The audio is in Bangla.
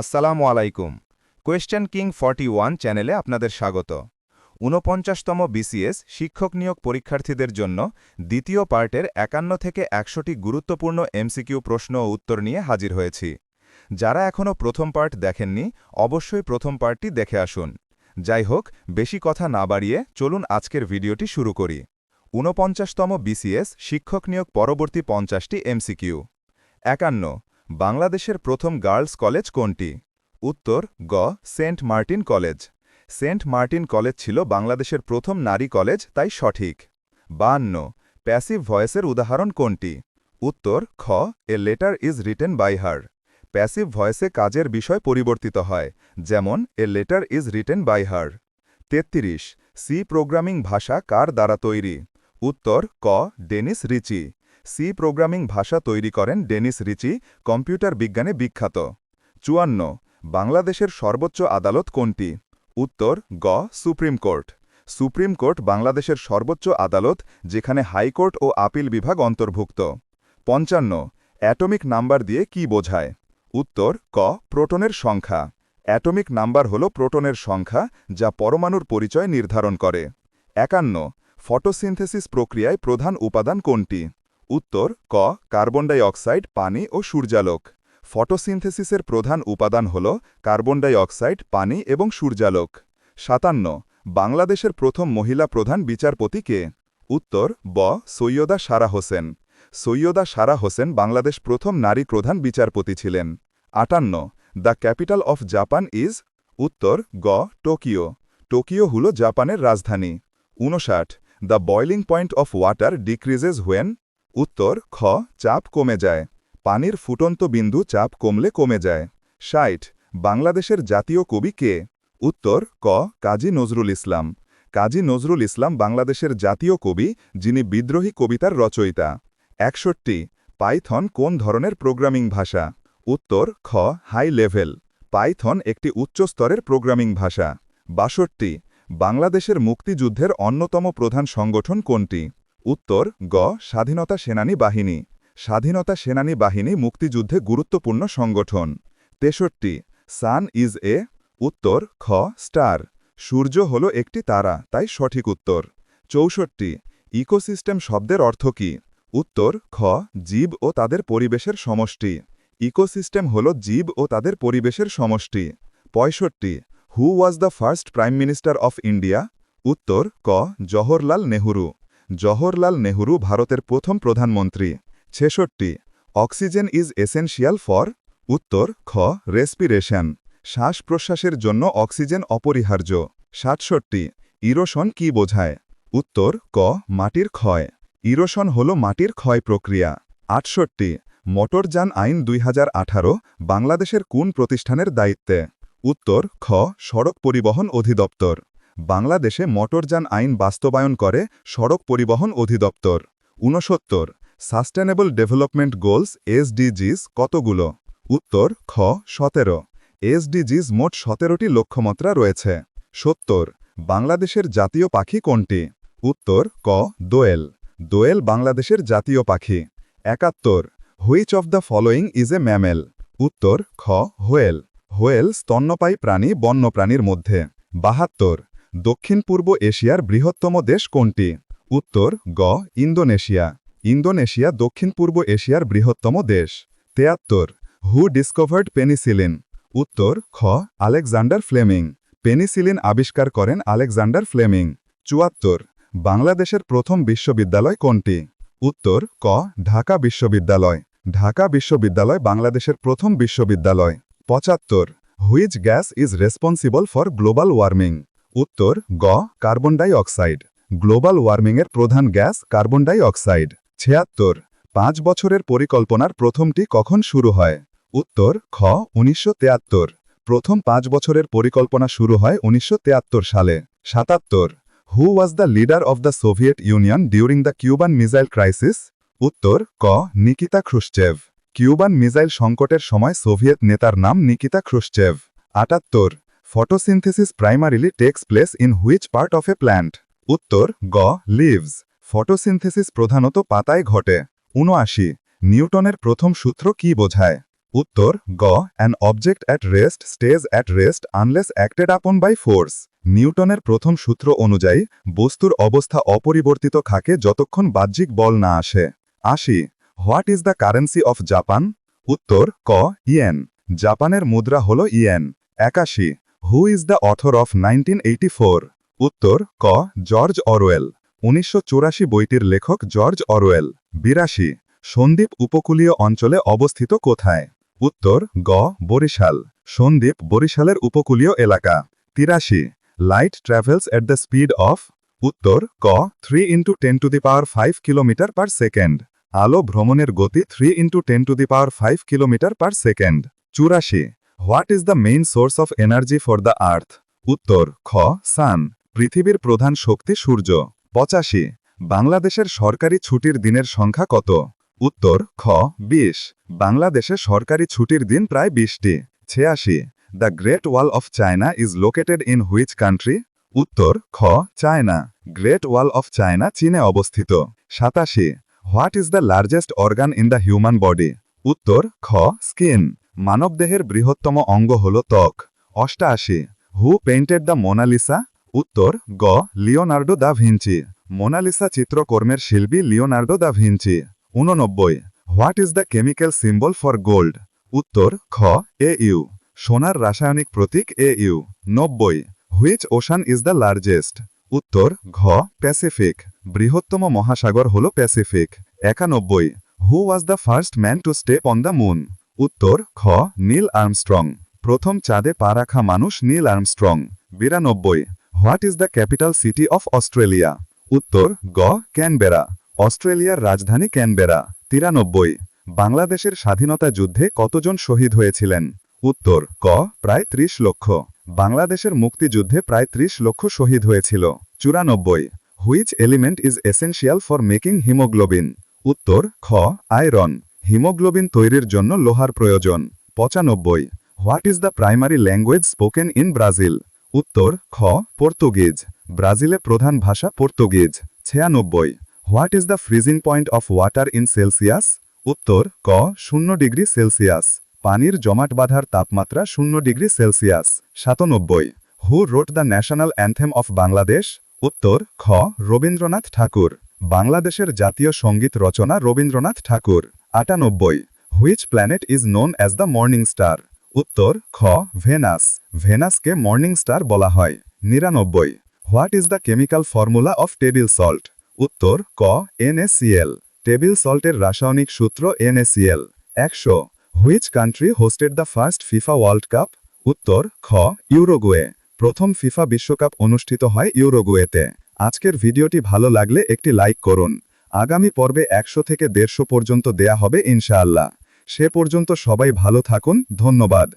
আসসালামু আলাইকুম। কোয়েশ্চেন কিং ফর্টি ওয়ান চ্যানেলে আপনাদের স্বাগত। ঊনপঞ্চাশতম বিসিএস শিক্ষক নিয়োগ পরীক্ষার্থীদের জন্য দ্বিতীয় পার্টের একান্ন থেকে একশোটি গুরুত্বপূর্ণ এমসিকিউ প্রশ্ন ও উত্তর নিয়ে হাজির হয়েছি। যারা এখনও প্রথম পার্ট দেখেননি, অবশ্যই প্রথম পার্টটি দেখে আসুন। যাই হোক, বেশি কথা না বাড়িয়ে চলুন আজকের ভিডিওটি শুরু করি। ঊনপঞ্চাশতম বিসিএস শিক্ষক নিয়োগ পরবর্তী পঞ্চাশটি এমসিকিউ। একান্ন বাংলাদেশের প্রথম গার্লস কলেজ কোনটি? উত্তর, গ, Saint Martin college. Saint Martin college ছিল বাংলাদেশের প্রথম নারী কলেজ, তাই সঠিক। বান্ন প্যাসিভ ভয়েসের উদাহরণ কোনটি? উত্তর, খ, a letter is written by her. Passive ভয়েসে কাজের বিষয় পরিবর্তিত হয়, যেমন, a letter is written by her. তেত্রিশ, সি প্রোগ্রামিং ভাষা কার দ্বারা তৈরি? উত্তর, ক, ডেনিস রিচি। সি প্রোগ্রামিং ভাষা তৈরি করেন ডেনিস রিচি, কম্পিউটার বিজ্ঞানে বিখ্যাত। চুয়ান্ন, বাংলাদেশের সর্বোচ্চ আদালত কোনটি? উত্তর, গ, সুপ্রিম কোর্ট। সুপ্রিম কোর্ট বাংলাদেশের সর্বোচ্চ আদালত, যেখানে হাইকোর্ট ও আপিল বিভাগ অন্তর্ভুক্ত। পঞ্চান্ন, অ্যাটমিক নাম্বার দিয়ে কি বোঝায়? উত্তর, ক, প্রোটনের সংখ্যা। অ্যাটমিক নাম্বার হল প্রোটনের সংখ্যা, যা পরমাণুর পরিচয় নির্ধারণ করে। একান্ন, ফটোসিনথেসিস প্রক্রিয়ায় প্রধান উপাদান কোনটি? উত্তর, ক, কার্বন ডাই অক্সাইড পানি ও সূর্যালোক। ফটোসিনথেসিসের প্রধান উপাদান হল কার্বন ডাই অক্সাইড পানি এবং সূর্যালোক। সাতান্ন, বাংলাদেশের প্রথম মহিলা প্রধান বিচারপতি কে? উত্তর, ব, সৈয়দা সারা হোসেন। সৈয়দা সারা হোসেন বাংলাদেশ প্রথম নারী প্রধান বিচারপতি ছিলেন। আটান্ন, the capital of Japan is? উত্তর, গ, টোকিও। টোকিও হল জাপানের রাজধানী। উনষাট the boiling point of water decreases when? উত্তর, খ, চাপ কমে যায়। পানির ফুটন্ত বিন্দু চাপ কমলে কমে যায়। ষাট, বাংলাদেশের জাতীয় কবি কে? উত্তর, ক, কাজী নজরুল ইসলাম। কাজী নজরুল ইসলাম বাংলাদেশের জাতীয় কবি, যিনি বিদ্রোহী কবিতার রচয়িতা। একষট্টি, পাইথন কোন ধরনের প্রোগ্রামিং ভাষা? উত্তর, খ, হাই লেভেল। পাইথন একটি উচ্চ স্তরের প্রোগ্রামিং ভাষা। বাষট্টি, বাংলাদেশের মুক্তিযুদ্ধের অন্যতম প্রধান সংগঠন কোনটি? উত্তর, গ, স্বাধীনতা সেনানী বাহিনী। স্বাধীনতা সেনানী বাহিনী মুক্তিযুদ্ধে গুরুত্বপূর্ণ সংগঠন। তেষট্টি, সান ইজ এ, উত্তর, খ, স্টার। সূর্য হল একটি তারা, তাই সঠিক উত্তর। চৌষট্টি, ইকোসিস্টেম শব্দের অর্থ কি? উত্তর, খ, জীব ও তাদের পরিবেশের সমষ্টি। ইকোসিস্টেম হল জীব ও তাদের পরিবেশের সমষ্টি। পঁয়ষট্টি, who was the first prime minister of India? উত্তর, ক, জওহরলাল নেহরু। জওহরলাল নেহরু ভারতের প্রথম প্রধানমন্ত্রী। ছেষট্টি, অক্সিজেন ইজ এসেনশিয়াল ফর, উত্তর, খ, রেসপিরেশন শ্বাস প্রশ্বাসের জন্য অক্সিজেন অপরিহার্য। সাতষট্টি ইরোশন কি বোঝায়? উত্তর, ক, মাটির ক্ষয়। ইরোশন হল মাটির ক্ষয় প্রক্রিয়া। আটষট্টি, মোটরযান আইন দুই হাজার আঠারো, বাংলাদেশের কোন প্রতিষ্ঠানের দায়িত্বে? উত্তর, খ, সড়ক পরিবহন অধিদপ্তর। বাংলাদেশে মোটরযান আইন বাস্তবায়ন করে সড়ক পরিবহন অধিদপ্তর। ঊনসত্তর সাস্টেনেবল ডেভেলপমেন্ট গোলস এসডিজিস কতগুলো? উত্তর, খ, সতেরো। এসডিজিস মোট সতেরোটি লক্ষ্যমাত্রা রয়েছে। সত্তর, বাংলাদেশের জাতীয় পাখি কোনটি? উত্তর, ক, দোয়েল। দোয়েল বাংলাদেশের জাতীয় পাখি। একাত্তর, which of the following is a mammal? উত্তর, খ, হোয়েল। হোয়েল স্তন্যপায়ী প্রাণী বন্যপ্রাণীর মধ্যে। বাহাত্তর দক্ষিণ পূর্ব এশিয়ার বৃহত্তম দেশ কোনটি? উত্তর, গ, ইন্দোনেশিয়া। ইন্দোনেশিয়া দক্ষিণ পূর্ব এশিয়ার বৃহত্তম দেশ। তেয়াত্তর, হু ডিসকভার্ড পেনিসিলিন। উত্তর, খ, আলেকজান্ডার ফ্লেমিং। পেনিসিলিন আবিষ্কার করেন আলেকজান্ডার ফ্লেমিং। চুয়াত্তর, বাংলাদেশের প্রথম বিশ্ববিদ্যালয় কোনটি? উত্তর, ক, ঢাকা বিশ্ববিদ্যালয়। ঢাকা বিশ্ববিদ্যালয় বাংলাদেশের প্রথম বিশ্ববিদ্যালয়। পঁচাত্তর, which gas is responsible for global warming. উত্তর, গ, কার্বন ডাই অক্সাইড গ্লোবাল ওয়ার্মিংয়ের প্রধান গ্যাস কার্বন ডাই অক্সাইড ছিয়াত্তর, পাঁচ বছরের পরিকল্পনার প্রথমটি কখন শুরু হয়? উত্তর, খ, উনিশশো প্রথম পাঁচ বছরের পরিকল্পনা শুরু হয় উনিশশো সালে। সাতাত্তর, who was the leader of the Soviet Union during the Cuban missile crisis? উত্তর, ক, নিকিতা খ্রুশ্চেভ কিউবান মিসাইল সংকটের সময় সোভিয়েত নেতার নাম নিকিতা খ্রুশ্চেভ আটাত্তর photosynthesis primarily takes place in which part of a plant উত্তর, গ লিভস ফটোসিনথেসিস প্রধানত পাতায় ঘটে। উনআশি নিউটনের প্রথম সূত্র কি বোঝায়? উত্তর, গ an object at rest stays at rest unless acted upon by force নিউটনের প্রথম সূত্র অনুযায়ী, বস্তুর অবস্থা অপরিবর্তিত থাকে যতক্ষণ বাহ্যিক বল না আসে। আশি, what is the currency of Japan? উত্তর, ক, ইয়েন। জাপানের মুদ্রা হল ইয়েন। একাশি who is the author of nineteen উত্তর, ক, জর্জ অরওয়েল। উনিশশো চুরাশি বইটির লেখক জর্জ অরওয়েল। বিরাশি, সন্দ্বীপ উপকূলীয় অঞ্চলে অবস্থিত কোথায়? উত্তর, গ, বরিশাল। সন্দ্বীপ বরিশালের উপকূলীয় এলাকা। তিরাশি, light travels at the speed of? উত্তর, ক three into ten to the power five kilometre per second আলো ভ্রমণের গতি three into ten to the power five kilometre per second চুরাশি what is the main source of energy for the earth? উত্তর, খ, সান, পৃথিবীর প্রধান শক্তি সূর্য। পঁচাশি, বাংলাদেশের সরকারি ছুটির দিনের সংখ্যা কত? উত্তর, খ, বিশ, বাংলাদেশে সরকারি ছুটির দিন প্রায় বিশটি। ছিয়াশি, the great wall of China is located in which country? উত্তর, খ, China, great wall of China, চীনে অবস্থিত। সাতাশি, what is the largest organ in the human body? উত্তর, খ, স্কিন। মানবদেহের বৃহত্তম অঙ্গ হল ত্বক। অষ্টাশি হু পেইন্টেড দ্য মোনালিসা উত্তর, গ Leonardo da Vinci. Mona Lisa চিত্রকর্মের শিল্পী লিওনার্ডো দা ভিঞ্চি। উননব্বই what is the chemical symbol for gold উত্তর, খ, এ ইউ। সোনার রাসায়নিক প্রতীক, এ ইউ। নব্বই which ocean is the largest উত্তর, ঘ প্যাসিফিক বৃহত্তম মহাসাগর হল প্যাসিফিক একানব্বই who was the first man to step on the moon উত্তর, খ, নীল আর্মস্ট্রং। প্রথম চাঁদে পা রাখা মানুষ নীল আর্মস্ট্রং। বিরানব্বই, what is the capital city of Australia? উত্তর, গ, ক্যানবেরা। অস্ট্রেলিয়ার রাজধানী ক্যানবেরা। তিরানব্বই, বাংলাদেশের স্বাধীনতা যুদ্ধে কতজন শহীদ হয়েছিলেন? উত্তর, ক, প্রায় ত্রিশ লক্ষ। বাংলাদেশের মুক্তিযুদ্ধে প্রায় ত্রিশ লক্ষ শহীদ হয়েছিল। চুরানব্বই, which element is essential for making haemoglobin? উত্তর, খ, আয়রন। হিমোগ্লোবিন তৈরির জন্য লোহার প্রয়োজন। পঁচানব্বই, what is the primary language spoken in Brazil? উত্তর, খ, পর্তুগিজ। ব্রাজিলে প্রধান ভাষা পর্তুগিজ। ছিয়ানব্বই, what is the freezing point of water in Celsius? উত্তর, ক, শূন্য ডিগ্রি সেলসিয়াস। পানির জমাট বাঁধার তাপমাত্রা শূন্য ডিগ্রি সেলসিয়াস। সাতানব্বই, who wrote the national anthem of Bangladesh? উত্তর, খ, রবীন্দ্রনাথ ঠাকুর। বাংলাদেশের জাতীয় সংগীত রচনা রবীন্দ্রনাথ ঠাকুর, আটানব্বই which planet is known as the morning star উত্তর, খ ভেনাস ভেনাসকে মর্নিং স্টার বলা হয়। নিরানব্বই what is the chemical formula of table salt উত্তর, ক এনএসিএল টেবিল সল্টের রাসায়নিক সূত্র এনএসিএল একশো which country hosted the first FIFA world cup উত্তর, খ ইউরোগুয়ে প্রথম ফিফা বিশ্বকাপ অনুষ্ঠিত হয় ইউরোগুয়েতে। আজকের ভিডিওটি ভালো লাগলে একটি লাইক করুন। আগামী পর্বে একশো থেকে দেড়শো পর্যন্ত দেয়া হবে ইনশাআল্লাহ। সে পর্যন্ত সবাই ভালো থাকুন, ধন্যবাদ।